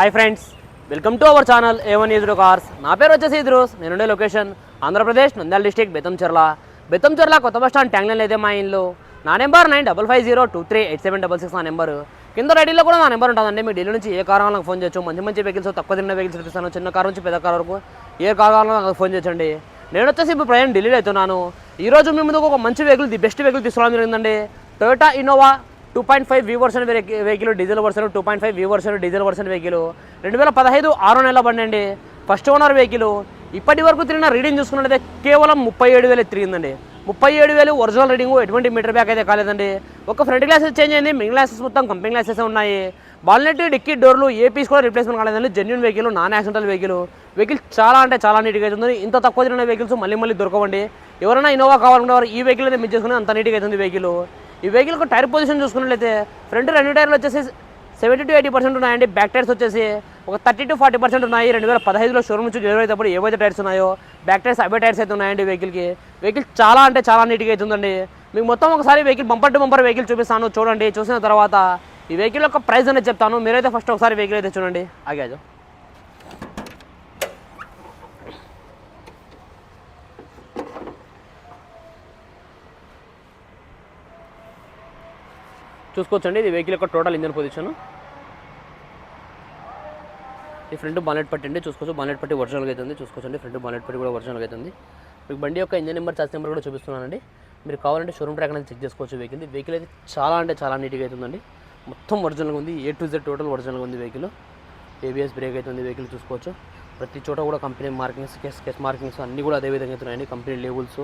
Hi friends welcome to our channel A one is cars నా పేరు వచ్చేసి ఇద్రూస్. నేనుండే లొకేషన్ ఆంధ్రప్రదేశ్ నంద్యాల డిస్టిక్ బెతంచెర్ల బెతంచెర్ల కొత్త బస్ స్టాండ్ ట్యాంగ్లైన్ అయితే మా ఇల్లు. నా number nine double five zero two three eight seven double six నా నెంబర్ కింద రెడీలో కూడా నా నెంబర్ ఉంటుందండి. మీ ఢిల్లీ నుంచి ఏ కార్ నాకు ఫోన్ చేయొచ్చు. మంచి మంచి వెహికల్స్ తక్కువ తిన్న వెహికల్స్ చూపిస్తాను. చిన్న కార్ నుంచి పెద్ద కార్ వరకు ఏ కార్ నాకు ఫోన్ చేయొచ్చండి. నేను వచ్చేసి ఇప్పుడు ప్రయాణం ఢిల్లీలో అవుతున్నాను. ఈరోజు మీ ముందుకు ఒక మంచి వెహికల్ ది బెస్ట్ వెహికల్ తీసుకోవడం జరిగిందండి. Toyota Innova two point five V version vehicle diesel version two point five V version diesel version vehicle. రెండు వేల పదహైదు ఆరో నెల బండి అండి ఫస్ట్ ఓనర్ వెహికల్ ఇప్పటి వరకు తిరిగిన రీడింగ్ చూసుకున్నట్లయితే కేవలం ముప్పై ఏడు వేలు తిరిగిందండి. ముప్పై ఏడు వేలు ఒరిజినల్ రీడింగ్ ఎటువంటి మీటర్ బ్యాక్ అయితే కాలేదండి. ఒక ఫ్రంట్ గ్లాసెస్ చేంజ్ అయింది. మిగిలిన గ్లాసెస్ మొత్తం కంపెనీ గ్లాసెస్ ఉన్నాయి. బాల్నెట్ డిక్కీ డోర్లు ఏ పీస్ కూడా రిప్లేస్మెంట్ కాలేదండి. Genuine vehicle non accidental vehicle vehicle చాలా అంటే చాలా నీట్గా అవుతుంది ఇంత తక్కువ తిరిగిన వెహికల్స్ మళ్ళీ మళ్ళీ దొరకవండి. ఎవరైనా ఇన్నోవా కావాలనుకున్నవారు ఈ వెహికల్ అయితే మిస్ చేసుకుని అంత నీట్గా అవుతుంది వెహికల్ ఈ వెహికల్కి టైర్ పొజిషన్ చూసుకున్నట్లయితే ఫ్రంట్ రెండు టైర్లు వచ్చేసి సెవెంటీ టు ఎయిటీ పర్సెంట్ ఉన్నాయండి. బ్యాక్ టైర్స్ వచ్చేసి ఒక థర్టీ టు ఫార్టీ పర్సెంట్ ఉన్నాయి. రెండు వేల పదహైదులో షోరూమ్ నుంచి డెలివరీ అయినప్పుడు ఏవైతే టైర్స్ ఉన్నాయో బ్యాక్ టైర్స్ అవే టైర్స్ అయితే ఉన్నాయండి వెహికల్కి వెహికల్ చాలా అంటే చాలా నీట్గా అవుతుందండి మీకు మొత్తం ఒకసారి vehicle bumper to bumper vehicle చూపిస్తాను. చూడండి. చూసిన తర్వాత ఈ వెహికల్ యొక్క ప్రైస్ అనేది చెప్తాను. మీరైతే ఫస్ట్ ఒకసారి వెహికల్ అయితే చూడండి. ఆగాజు. చూసుకోవచ్చండి. ఇది వెహికల్ యొక్క టోటల్ ఇంజన్ పొజిషన్ ఈ ఫ్రంట్ బాలెట్ పట్టి అండి. చూసుకోవచ్చు. బాలెట్ పట్టి ఒరిజినల్గా అవుతుంది చూసుకోవచ్చండి. ఫ్రంట్ బాలెట్ పట్టి కూడా ఒరిజినల్గా అవుతుంది మీకు బండి యొక్క ఇంజన్ నెంబర్ చార్జ్ నెంబర్ కూడా చూపిస్తున్నానండి. మీరు కావాలంటే షోరూమ్ ట్రాక్ అనేది చెక్ చేసుకోవచ్చు వెహికల్ వెహికల్ అయితే చాలా అంటే చాలా నీట్గా అవుతుందండి మొత్తం ఒరిజినల్గా ఉంది. ఏ టు జెడ్ టోటల్ ఒరిజినల్గా ఉంది వెహికల్ ఏబిఎస్ బ్రేక్ అవుతుంది వెహికల్ చూసుకోవచ్చు. ప్రతి చోట కూడా కంపెనీ మార్కింగ్స్ కెస్ కెస్ మార్కింగ్స్ అన్నీ కూడా అదే విధంగా అవుతున్నాయండి కంపెనీ లేబుల్స్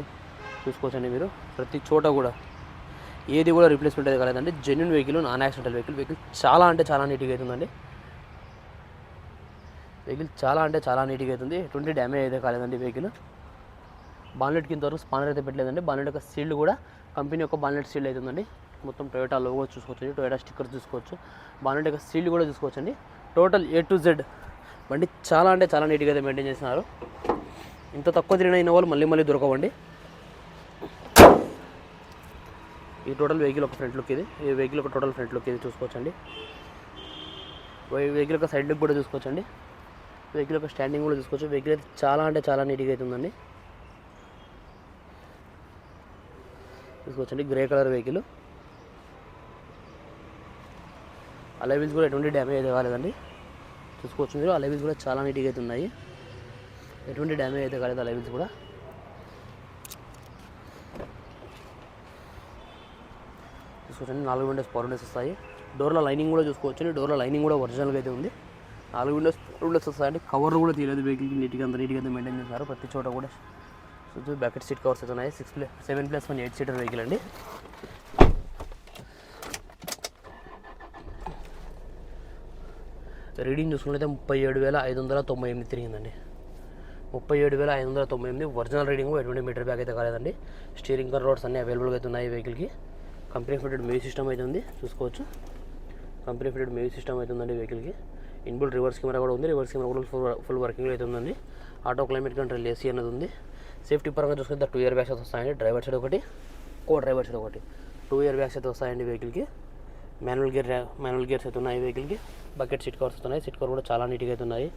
చూసుకోవచ్చండి మీరు. ప్రతి చోట కూడా ఏది కూడా రిప్లేస్మెంట్ అయితే కాలేదండి. Genuine vehicle non accidental vehicle vehicle చాలా అంటే చాలా నీట్గా అవుతుందండి వెహికల్ చాలా అంటే చాలా నీట్గా అవుతుంది ఎటువంటి డ్యామేజ్ అయితే కాలేదండి వెహికల్ బాన్లెట్ కింద వరకు స్పానర్ అయితే పెట్టలేదండి. బాన్లెట్ యొక్క సీల్డ్ కూడా కంపెనీ యొక్క బాన్లెట్ సీల్డ్ అవుతుందండి మొత్తం టొయోటా లోగో చూసుకోవచ్చు టొయోటా స్టిక్కర్ చూసుకోవచ్చు. బాన్లెట్ యొక్క సీల్డ్ కూడా చూసుకోవచ్చండి. టోటల్ ఏ టు జెడ్ బండి చాలా అంటే చాలా నీట్గా అయితే మెయింటైన్ చేస్తున్నారు. ఇంత తక్కువ తిరిగిన అయిన వాళ్ళు మళ్ళీ మళ్ళీ దొరకవండి. ఈ టోటల్ వెహికల్ ఒక ఫ్రంట్ లుక్ ఇది. ఈ వెహికల్ ఒక టోటల్ ఫ్రంట్ లుక్ ఇది చూసుకోవచ్చండి. వెహికల్ ఒక సైడ్ లుక్ కూడా చూసుకోవచ్చండి. వెహికల్ ఒక స్టాండింగ్ కూడా చూసుకోవచ్చు. వెహికల్ అయితే చాలా అంటే చాలా నీట్గా అవుతుందండి చూసుకోవచ్చండి. Grey colour vehicle. అలైవిల్స్ కూడా ఎటువంటి డ్యామేజ్ అయితే కాలేదండి. చూసుకోవచ్చు మీరు. అలైవిల్స్ కూడా చాలా నీట్గా అయితే ఉన్నాయి. ఎటువంటి డ్యామేజ్ అయితే కాలేదు అలైవిల్స్ కూడా. చూసుకోవచ్చండి నాలుగు విండోస్ పవర్ విండోస్ వస్తాయి. డోర్ల లైనింగ్ కూడా చూసుకోవచ్చండి డోర్ల లైనింగ్ కూడా ఒరిజినల్గా అయితే ఉంది. నాలుగు విండోస్ పవర్ విండోస్ వస్తాయండి కవర్లు కూడా తీయలేదు వెహికల్కి నీట్గా అంత నీట్గా అయితే మెయింటైన్ చేశారు. ప్రతి చోట కూడా చూసి బ్యాకెట్ సీట్ కవర్స్ అయితే ఉన్నాయి. Six plus seven plus one eight seater vehicle అండి. రీడింగ్ చూసుకున్నట్లయితే ముప్పై ఏడు వేల ఐదు వందల తొంభై ఎనిమిది తిరిగిందండి. ముప్పై ఏడు వేల ఐదు వందల తొంభై ఎనిమిది ఒరిజినల్ రీడింగ్ ఎటువంటి మీటర్ బ్యాగ్ అయితే కాలేదండి. స్టీరింగ్ కర్ రోడ్స్ అన్నీ అవైలబుల్గా అయితే ఉన్నాయి వెహికల్కి కంపెనీ ఫిటెడ్ మ్యూజిక్ సిస్టమ్ అయితే ఉంది చూసుకోవచ్చు. కంపెనీ ఫిటెడ్ మ్యూజిక్ సిస్టమ్ అయితే ఉందండి వెహికల్కి. ఇన్బుల్ రివర్స్ కెమెరా కూడా ఉంది రివర్స్ కెమెరా కూడా ఫుల్ ఫుల్ వర్కింగ్ అయితే ఉందండి. ఆటో క్లైమేట్ కంట్రోల్ ఏసీ అనేది ఉంది. సేఫ్టీ పరంగా చూసుకుంటే టూ ఇయర్ బ్యాగ్స్ అయితే వస్తాయండి డ్రైవర్ సైడ్ ఒకటి కో డ్రైవర్ సైడ్ ఒకటి. టూ ఇయర్ బ్యాగ్స్ అయితే వస్తాయండి వెహికల్కి. మాన్యువల్ గేర్ మాన్యువల్ గేర్స్ అయితే ఉన్నాయి వెహికల్కి. బకెట్ సీట్ కవర్స్ ఉన్నాయి సీట్ కవర్ కూడా చాలా నీట్గా అయితే ఉన్నాయి.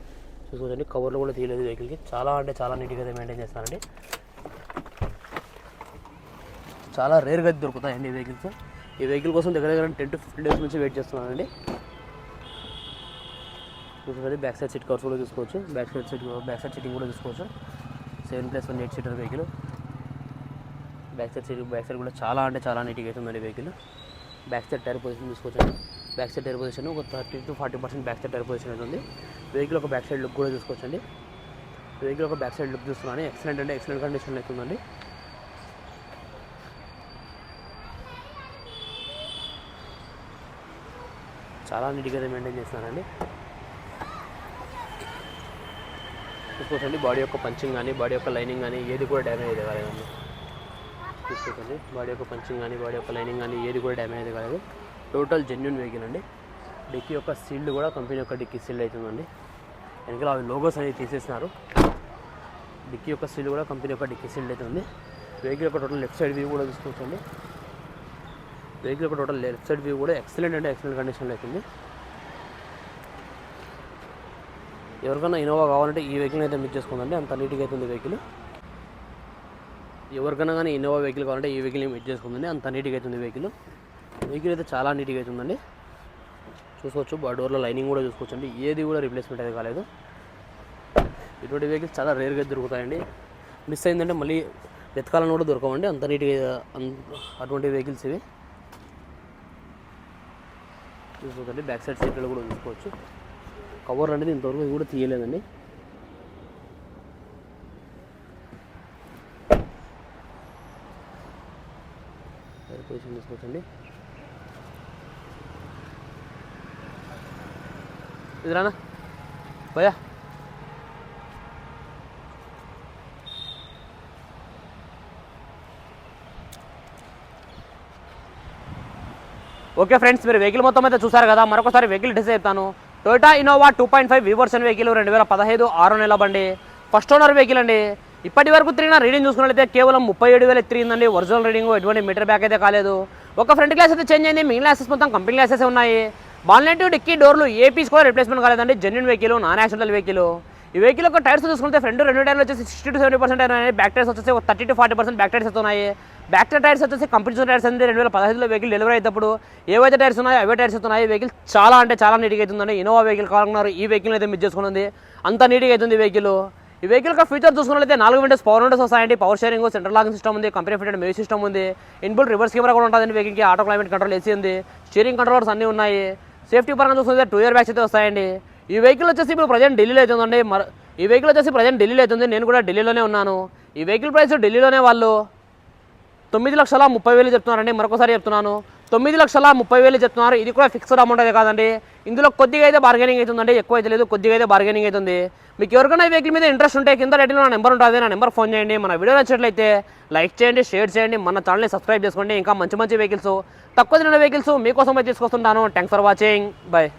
చూసుకోవచ్చండి కవర్లు కూడా తీయలేదు వెహికల్కి. చాలా అంటే చాలా నీట్గా అయితే మెయింటైన్ చేస్తానండి చాలా రేర్గా దొరుకుతాయండి ఈ వెహికల్స్ ఈ వెహికల్ కోసం దగ్గర దగ్గర టెన్ టు ఫిఫ్టీన్ డేస్ నుంచి వెయిట్ చేస్తున్నానండి. చూసుకోండి బ్యాక్ సైడ్ సీట్ కవర్స్ కూడా తీసుకోవచ్చు back side seat back side seating కూడా చూసుకోవచ్చు. Seven plus one eight seater vehicle back side seat back side కూడా చాలా అంటే చాలా నీట్గా అవుతుందండి vehicle back side tyre position తీసుకోవచ్చు బ్యాక్ సైడ్ టైర్ పొజిషన్ ఒక thirty to forty percent back side tyre position అవుతుంది వెహికల్ ఒక బ్యాక్ సైడ్ లుక్ కూడా చూసుకోవచ్చండి. వెహికల్ ఒక బ్యాక్ సైడ్ లుక్ చూస్తున్నాను. ఎక్సలెంట్ అంటే ఎక్సలెంట్ కండిషన్ అవుతుందండి చాలా నీట్గా మెయింటైన్ చేస్తున్నారండి. చూసుకోండి బాడీ యొక్క పంచింగ్ కానీ బాడీ యొక్క లైనింగ్ కానీ ఏది కూడా డ్యామేజ్ అయితే కాలేదండి చూసుకోండి బాడీ యొక్క పంచింగ్ కానీ బాడీ యొక్క లైనింగ్ కానీ ఏది కూడా డ్యామేజ్ అయితే కాలేదు. టోటల్ జెన్యున్ వెహికల్ అండి. డిక్కీ యొక్క సీల్డ్ కూడా కంపెనీ యొక్క డిక్కీ సీల్డ్ అవుతుందండి వెనకాల అవి లోగోస్ అనేది తీసేసినారు డిక్కీ యొక్క సీల్డ్ కూడా కంపెనీ యొక్క డిక్కీ సీల్డ్ అవుతుంది వెహికల్ యొక్క టోటల్ లెఫ్ట్ సైడ్ వ్యూ కూడా తీసుకోవచ్చండి వెహికల్ కూడా టోటల్ లెఫ్ట్ సైడ్ వ్యూ కూడా ఎక్సలెంట్ అంటే ఎక్సలెంట్ కండిషన్లో అవుతుంది ఎవరికైనా ఇన్నోవా కావాలంటే ఈ వెహికల్ అయితే మిస్ చేసుకోండి అంత నీట్గా అవుతుంది వెహికల్ ఎవరికైనా కానీ ఇన్నోవా వెహికల్ కావాలంటే ఈ వెహికల్ మిస్ చేసుకుందండి. అంత నీట్గా అవుతుంది వెహికల్ వెహికల్ అయితే చాలా నీట్గా అవుతుందండి చూసుకోవచ్చు. ఆ డోర్లో లైనింగ్ కూడా చూసుకోవచ్చు అండి ఏది కూడా రిప్లేస్మెంట్ అయితే కాలేదు. ఇటువంటి వెహికల్స్ చాలా రేర్గా దొరుకుతాయండి. మిస్ అయిందంటే మళ్ళీ వెతకాలని కూడా దొరకవండి. అంత నీట్గా అటువంటి వెహికల్స్ ఇవి. చూసుకోవచ్చండి బ్యాక్ సైడ్ సీట్లు కూడా చూసుకోవచ్చు కవర్ అనేది ఇంతవరకు కూడా తీయలేదండి. పొజిషన్ తీసుకోవచ్చండి. ఇది రానా? భయా ఓకే ఫ్రెండ్స్ మీరు వెహికల్ మొత్తం అయితే చూసారు కదా మరొకసారి వెహికల్ డిసైడ్ చెప్తాను Toyota Innova two point five V version vehicle రెండు వేల పదహైదు ఆరు నెలల బండి. ఫస్ట్ ఓనర్ వెహికల్ అండి. ఇప్పటి వరకు తిరిగిన రీడింగ్ చూసుకున్నట్లయితే కేవలం ముప్పై ఏడు వేలు తిరిగిందండి ఒరిజినల్ రీడింగ్ ఎటువంటి మీటర్ బ్యాక్ అయితే కాలేదు. ఒక ఫ్రంట్ గ్లాస్ అయితే చేంజ్ అయింది. మిగిలిన గ్లాసెస్ మొత్తం కంపెనీ గ్లాసెస్ ఉన్నాయి. బాల్నెట్ డిక్కీ డోర్లు ఏ పీస్ కూడా రిప్లేస్మెంట్ కాలేదండి. Genuine vehicle non accidental vehicle ఈ వెహికల్ యొక్క టైర్స్ చూసుకుంటే ఫ్రంట్ రెండు టైర్లు వచ్చేసి సిక్స్టీ టు సెవెంటీ పర్సెంట్ ఉన్నాయి. బ్యాక్ టైర్స్ వచ్చేసి ఒక thirty to forty percent back tyres ఉన్నాయి. బ్యాక్టర్ టైర్స్ వచ్చేసి కంపెనీ టైర్స్ అనేది రెండు వేల పదహైదులో వెహికల్ డెలివరీ అయినప్పుడు ఏవైతే టైర్స్ ఉన్నాయో అవే టైర్స్ ఉన్నాయి వెహికల్ చాలా అంటే చాలా నీట్గా అవుతుందండి. ఇన్నోవా వెహికల్ కావాలన్నారు ఈ వెహికల్ అయితే మిస్ చేసుకున్నది అంత నీట్గా అవుతుంది వెహికల్. ఈ వెహికల్ యొక్క ఫీచర్ చూసుకున్నట్లయితే నాలుగు విండోస్ పవర్ విండోస్ వస్తాయండి. Power steering central locking system ఉంది కంపెనీ ఫిటెడ్ మ్యూజిక్ సిస్టమ్ ఉంది. ఇన్బుల్ రివర్స్ కెమెరా కూడా ఉంటుంది వెహికల్కి. ఆటో క్లైమేట్ కంట్రోల్ ఏసీ ఉంది. స్టీరింగ్ కంట్రోలర్స్ అన్నీ ఉన్నాయి. సేఫ్టీ పరంగా చూసుకుంటే టూ ఇయర్ బ్యాగ్స్ అయితే వస్తాయండి. ఈ వెహికల్ వచ్చేసి ఇప్పుడు ప్రజెంట్ ఢిల్లీలో అవుతుందండి. మరి ఈ వెహికల్ వచ్చేసి ప్రజెంట్ ఢిల్లీలో అవుతుంది. నేను కూడా ఢిల్లీలోనే ఉన్నాను. ఈ వెహికల్ ప్రైస్ ఢిల్లీలోనే వాళ్ళు తొమ్మిది లక్షల ముప్పై వేలు చెప్తున్నారండి. మరొకసారి చెప్తున్నాను. తొమ్మిది లక్షల ముప్పై వేలు చెప్తున్నారు. ఇది కూడా ఫిక్స్డ్ అమౌంట్ అయితే కాదండి. ఇందులో కొద్దిగా అయితే బార్గెనింగ్ అవుతుందండి. ఎక్కువ అయితే లేదు కొద్దిగా అయితే బార్గెనింగ్ అవుతుంది. మీకు ఎవరికైనా ఈ వెహికల్ మీద ఇంట్రెస్ట్ ఉంటే కింద రేటింగ్లో నా నెంబర్ ఉంటుంది. నా నెంబర్ ఫోన్ చేయండి. మన వీడియో నచ్చినట్లయితే లైక్ చేయండి షేర్ చేయండి. మన ఛానల్ని సబ్స్క్రైబ్ చేసుకోండి. ఇంకా మంచి మంచి వెహికల్స్ తక్కువ తిన్న వెహికల్స్ మీకోసం అయితే తీసుకొస్తుంటాను. Thanks for watching bye